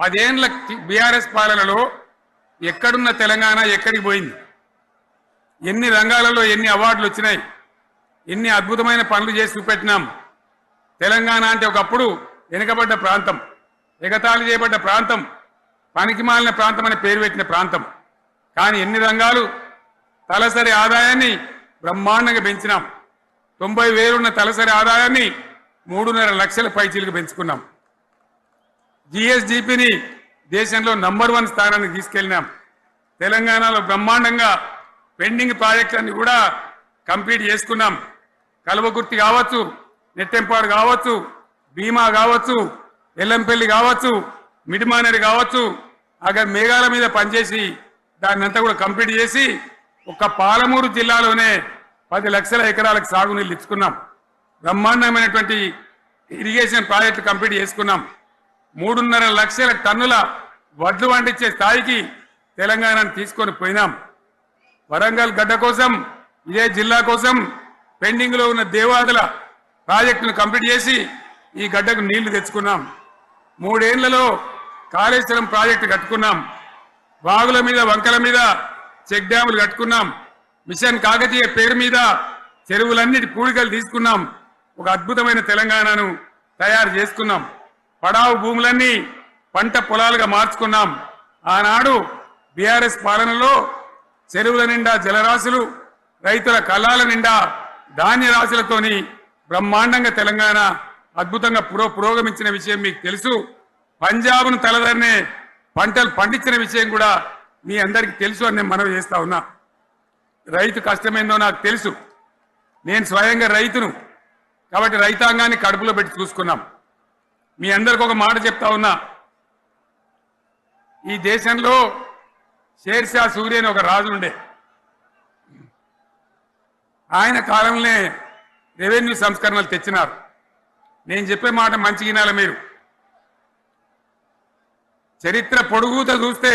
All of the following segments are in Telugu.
పదేండ్ల బీఆర్ఎస్ పాలనలో ఎక్కడున్న తెలంగాణ ఎక్కడికి పోయింది? ఎన్ని రంగాలలో ఎన్ని అవార్డులు వచ్చినాయి? ఎన్ని అద్భుతమైన పనులు చేసి చూపెట్టినాం? తెలంగాణ అంటే ఒకప్పుడు వెనుకబడ్డ ప్రాంతం ఎగతాళి చేయబడ్డ ప్రాంతం పనికిమాలిన ప్రాంతం అని పేరు పెట్టిన ప్రాంతం. కానీ ఎన్ని రంగాలు తలసరి ఆదాయాన్ని బ్రహ్మాండంగా పెంచినాం. తొంభై వేలున్న తలసరి ఆదాయాన్ని మూడున్నర లక్షల పైచీలకు పెంచుకున్నాం. జిఎస్డిపిని దేశంలో నంబర్ వన్ స్థానానికి తీసుకెళ్ళినాం. తెలంగాణలో బ్రహ్మాండంగా పెండింగ్ ప్రాజెక్టులన్నీ కూడా కంప్లీట్ చేసుకున్నాం. కలువకుర్తి కావచ్చు నెట్టెంపాడు కావచ్చు భీమా కావచ్చు ఎల్లంపల్లి కావచ్చు మిడిమానేరు కావచ్చు అక్కడ మేఘాల మీద పనిచేసి దాన్ని అంతా కూడా కంప్లీట్ చేసి ఒక పాలమూరు జిల్లాలోనే పది లక్షల ఎకరాలకు సాగునీళ్ళు ఇచ్చుకున్నాం. బ్రహ్మాండమైనటువంటి ఇరిగేషన్ ప్రాజెక్టు కంప్లీట్ చేసుకున్నాం. మూడున్నర లక్షల టన్నుల వడ్లు పండించే స్థాయికి తెలంగాణను తీసుకొని పోయినాం. వరంగల్ గడ్డ కోసం ఇదే జిల్లా కోసం పెండింగ్లో ఉన్న దేవాదుల ప్రాజెక్టును కంప్లీట్ చేసి ఈ గడ్డకు నీళ్ళు తెచ్చుకున్నాం. మూడేళ్ళలో కాళేశ్వరం ప్రాజెక్టు కట్టుకున్నాం. వాగుల మీద వంకల మీద చెక్ డ్యాములు కట్టుకున్నాం. మిషన్ కాకతీయ పేరు మీద చెరువులన్నిటి పూడికలు తీసుకున్నాం. ఒక అద్భుతమైన తెలంగాణను తయారు చేసుకున్నాం. పడావు భూములన్నీ పంట పొలాలుగా మార్చుకున్నాం. ఆనాడు బీఆర్ఎస్ పాలనలో చెరువుల నిండా జలరాశులు రైతుల కళాల నిండా ధాన్య రాశులతోని బ్రహ్మాండంగా తెలంగాణ అద్భుతంగా పురో పురోగమించిన విషయం మీకు తెలుసు. పంజాబ్ను తలదన్నే పంటలు పండించిన విషయం కూడా మీ అందరికీ తెలుసు అని నేను మనవి చేస్తా ఉన్నా. రైతు కష్టమేందో నాకు తెలుసు. నేను స్వయంగా రైతును. కాబట్టి రైతాంగాన్ని కడుపులో పెట్టి చూసుకున్నాం. మీ అందరికి ఒక మాట చెప్తా ఉన్నా. ఈ దేశంలో షేర్షా సూర్య అని ఒక రాజుండే ఆయన కాలంలోనే రెవెన్యూ సంస్కరణలు తెచ్చినారు. నేను చెప్పే మాట మంచి వినాలి మీరు. చరిత్ర పొడుగుతో చూస్తే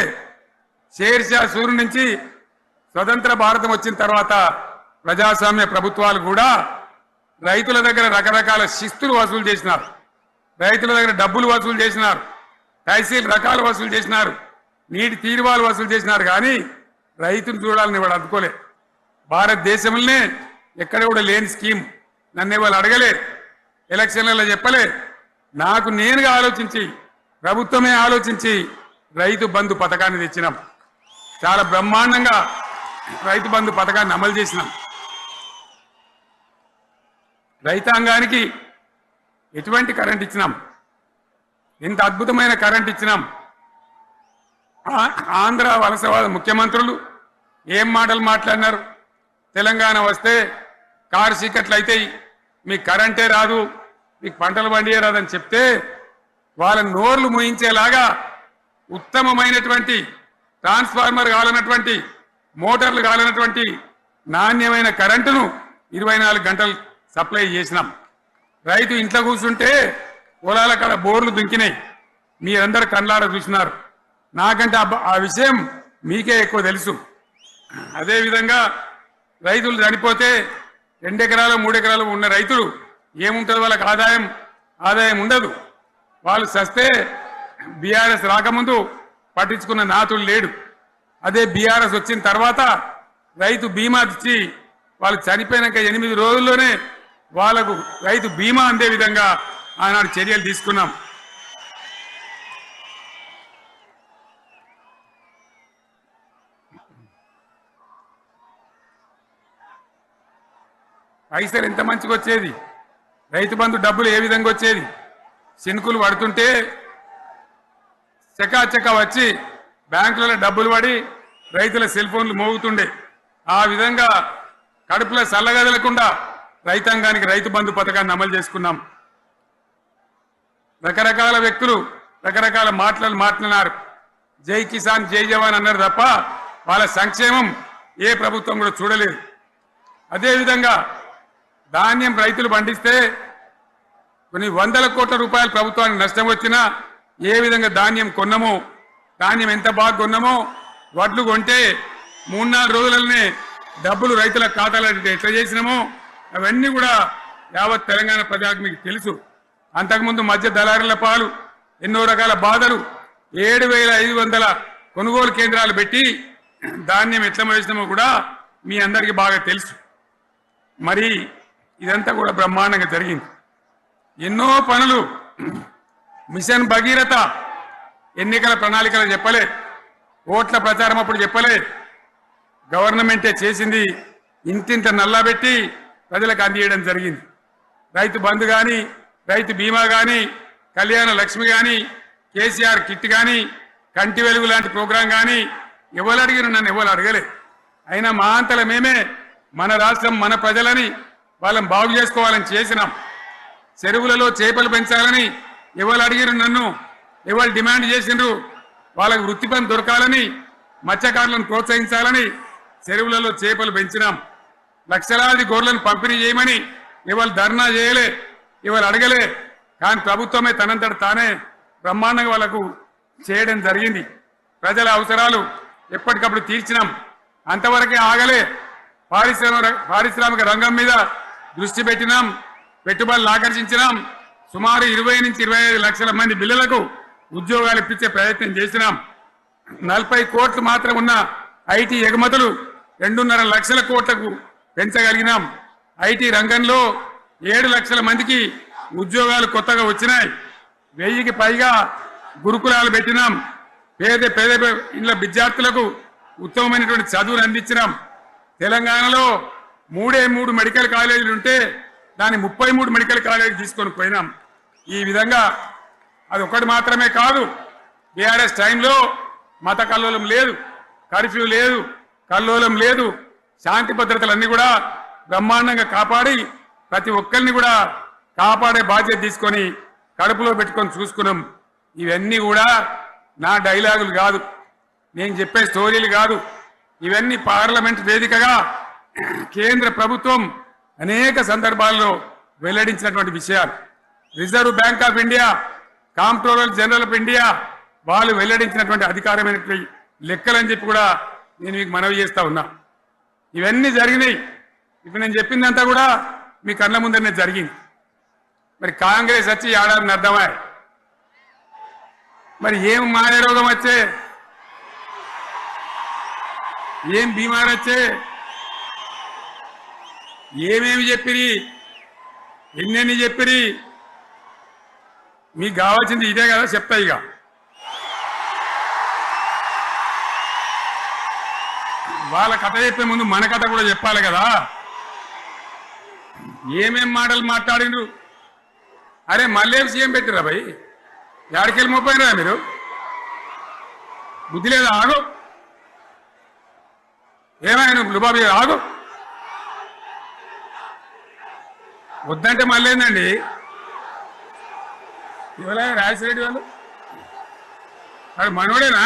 షేర్షా సూర్యు నుంచి స్వతంత్ర భారతం వచ్చిన తర్వాత ప్రజాస్వామ్య ప్రభుత్వాలు కూడా రైతుల దగ్గర రకరకాల శిస్తులు వసూలు చేసినారు. రైతుల దగ్గర డబ్బులు వసూలు చేసినారు. తహసీల్ రకాలు వసూలు చేసినారు. నీటి తీరువాలు వసూలు చేసినారు కానీ రైతును చూడాలని వాడు అందుకోలే భారతదేశంలోనే ఎక్కడ కూడా లేని స్కీమ్. నన్ను వాళ్ళు అడగలే. ఎలక్షన్లలో చెప్పలే. నాకు నేనుగా ఆలోచించి ప్రభుత్వమే ఆలోచించి రైతు బంధు పథకాన్ని తెచ్చినాం. చాలా బ్రహ్మాండంగా రైతు బంధు పథకాన్ని అమలు చేసినాం. రైతాంగానికి ఎటువంటి కరెంట్ ఇచ్చినాం? ఎంత అద్భుతమైన కరెంట్ ఇచ్చినాం? ఆంధ్ర వలసవాద ముఖ్యమంత్రులు ఏం మాటలు మాట్లాడినారు? తెలంగాణ వస్తే కారు చీకట్లు అయితాయి. మీకు కరెంటే రాదు. మీకు పంటలు పండియే రాదని చెప్తే వాళ్ళ నోర్లు ముయించేలాగా ఉత్తమమైనటువంటి ట్రాన్స్ఫార్మర్ కావాలన్నటువంటి మోటార్లు కావాలన్నటువంటి నాణ్యమైన కరెంటును ఇరవై నాలుగు గంటలు సప్లై చేసినాం. రైతు ఇంట్లో కూర్చుంటే పొలాల కాడ బోర్లు దుంకినాయి. మీరందరూ కళ్ళాడ చూసినారు. నాకంటే ఆ ఆ విషయం మీకే ఎక్కువ తెలుసు. అదేవిధంగా రైతులు చనిపోతే రెండెకరాలు మూడెకరాలు ఉన్న రైతులు ఏముంటుంది వాళ్ళకి ఆదాయం? ఆదాయం ఉండదు. వాళ్ళు సస్తే బీఆర్ఎస్ రాకముందు పట్టించుకున్న నాతులు లేడు. అదే బీఆర్ఎస్ వచ్చిన తర్వాత రైతు బీమా ఇచ్చి వాళ్ళు చనిపోయినాక ఎనిమిది రోజుల్లోనే వాళ్ళకు రైతు బీమా అందే విధంగా ఆనాడు చర్యలు తీసుకున్నాం. పైసలు ఎంత మంచిగా వచ్చేది? రైతు బంధు డబ్బులు ఏ విధంగా వచ్చేది? సినుకులు పడుతుంటే చకాచక వచ్చి బ్యాంకులలో డబ్బులు పడి రైతుల సెల్ ఫోన్లు మోగుతుండే. ఆ విధంగా కడుపులో చల్లగదలకుండా రైతాంగానికి రైతు బంధు పథకాన్ని అమలు చేసుకున్నాం. రకరకాల వ్యక్తులు రకరకాల మాటలు మాట్లాడినారు. జై కిసాన్ జై జవాన్ అన్నారు తప్ప వాళ్ళ సంక్షేమం ఏ ప్రభుత్వం కూడా చూడలేదు. అదేవిధంగా ధాన్యం రైతులు పండిస్తే కొన్ని వందల కోట్ల రూపాయల ప్రభుత్వానికి నష్టం వచ్చినా ఏ విధంగా ధాన్యం కొన్నామో ధాన్యం ఎంత బాగా కొన్నామో వడ్లు కొంటే మూడు నాలుగు రోజులనే డబ్బులు రైతుల ఖాతాలో ఎట్లా చేసినామో అవన్నీ కూడా యావత్ తెలంగాణ ప్రజలకు మీకు తెలుసు. అంతకుముందు మధ్య దళారుల పాలు ఎన్నో రకాల బాధలు ఏడు వేల ఐదు వందల కొనుగోలు కేంద్రాలు పెట్టి ధాన్యం ఎట్లా వేసినామో కూడా మీ అందరికీ బాగా తెలుసు. మరి ఇదంతా కూడా బ్రహ్మాండంగా జరిగింది. ఎన్నో పనులు మిషన్ భగీరథ ఎన్నికల ప్రణాళికలు చెప్పలే ఓట్ల ప్రచారం అప్పుడు చెప్పలే గవర్నమెంటే చేసింది ఇంతింత నల్లబెట్టి ప్రజలకు అందియడం జరిగింది. రైతు బంధు కానీ రైతు బీమా కానీ కళ్యాణ లక్ష్మి కానీ కేసీఆర్ కిట్ కానీ కంటి వెలుగు లాంటి ప్రోగ్రాం కానీ ఎవరు అడిగిన నన్ను ఎవరు అడగలే అయినా మా అంతల మేమే మన రాష్ట్రం మన ప్రజలని వాళ్ళని బాగు చేసుకోవాలని చేసినాం. చెరువులలో చేపలు పెంచాలని ఎవరు అడిగిరు నన్ను ఎవరు డిమాండ్ చేసిండ్రు వాళ్ళకు వృత్తి పని దొరకాలని మత్స్యకారులను ప్రోత్సహించాలని చెరువులలో చేపలు పెంచినాం. లక్షలాది గొర్రెలను పంపిణీ చేయమని ఇవాళ ధర్నా చేయలే ఇవాళ అడగలే. కానీ ప్రభుత్వమే తనంతట తానే బ్రహ్మాండంగా వాళ్ళకు చేయడం జరిగింది. ప్రజల అవసరాలు ఎప్పటికప్పుడు తీర్చినాం. అంతవరకే ఆగలే. పారిశ్రామిక పారిశ్రామిక రంగం మీద దృష్టి పెట్టినాం పెట్టుబడులు ఆకర్షించినాం. సుమారు ఇరవై నుంచి ఇరవై ఐదు లక్షల మంది పిల్లలకు ఉద్యోగాలు ఇప్పించే ప్రయత్నం చేసినాం. నలభై కోట్లు మాత్రం ఉన్న ఐటీ ఎగుమతులు రెండున్నర లక్షల కోట్లకు పెంచగలిగినాం. ఐటీ రంగంలో ఏడు లక్షల మందికి ఉద్యోగాలు కొత్తగా వచ్చినాయి. వెయ్యికి పైగా గురుకులాలు పెట్టినాం. పేద పేద ఇళ్ళ విద్యార్థులకు ఉత్తమమైనటువంటి చదువును అందించినాం. తెలంగాణలో మూడే మూడు మెడికల్ కాలేజీలు ఉంటే దాన్ని ముప్పై మూడు మెడికల్ కాలేజీలు తీసుకొని పోయినాం. ఈ విధంగా అది ఒకటి మాత్రమే కాదు బీఆర్ఎస్ టైంలో మత కల్లోలం లేదు కర్ఫ్యూ లేదు కల్లోలం లేదు. శాంతి భద్రతలన్నీ కూడా బ్రహ్మాండంగా కాపాడి ప్రతి ఒక్కరిని కూడా కాపాడే బాధ్యత తీసుకొని కడుపులో పెట్టుకొని చూసుకున్నాం. ఇవన్నీ కూడా నా డైలాగులు కాదు. నేను చెప్పే స్టోరీలు కాదు. ఇవన్నీ పార్లమెంట్ వేదికగా కేంద్ర ప్రభుత్వం అనేక సందర్భాల్లో వెల్లడించినటువంటి విషయాలు. Reserve bank of India comptroller general of India వాళ్ళు వెల్లడించినటువంటి అధికారమైనటువంటి లెక్కలని చెప్పి కూడా నేను మీకు మనవి చేస్తా ఉన్నా. ఇవన్నీ జరిగినాయి. ఇప్పుడు నేను చెప్పిందంతా కూడా మీ కళ్ళ ముందరనే జరిగింది. మరి కాంగ్రెస్ వచ్చి ఏడాది అర్థమా? మరి ఏం మాయ రోగం వచ్చే? ఏం బీమార్ వచ్చే? ఏమేమి చెప్పిరి? ఎన్నెన్ని చెప్పిరి? మీకు కావాల్సింది ఇదే కదా చెప్తా ఇక. వాళ్ళ కథ చెప్పే ముందు మన కథ కూడా చెప్పాలి కదా? ఏమేం మాటలు మాట్లాడిండ్రు? అరే మళ్ళేం సీఎం పెట్టిరా భయ్? ఎక్కడికెళ్ళి మోపోయినరా మీరు? బుద్ధి లేదా? ఆగు. ఏమైనా లుబాబీ ఆగు. వద్దంటే మళ్ళీ ఏందండి? ఇవాళ రాజశేఖరెడ్డి వాళ్ళు? అది మనోడేనా?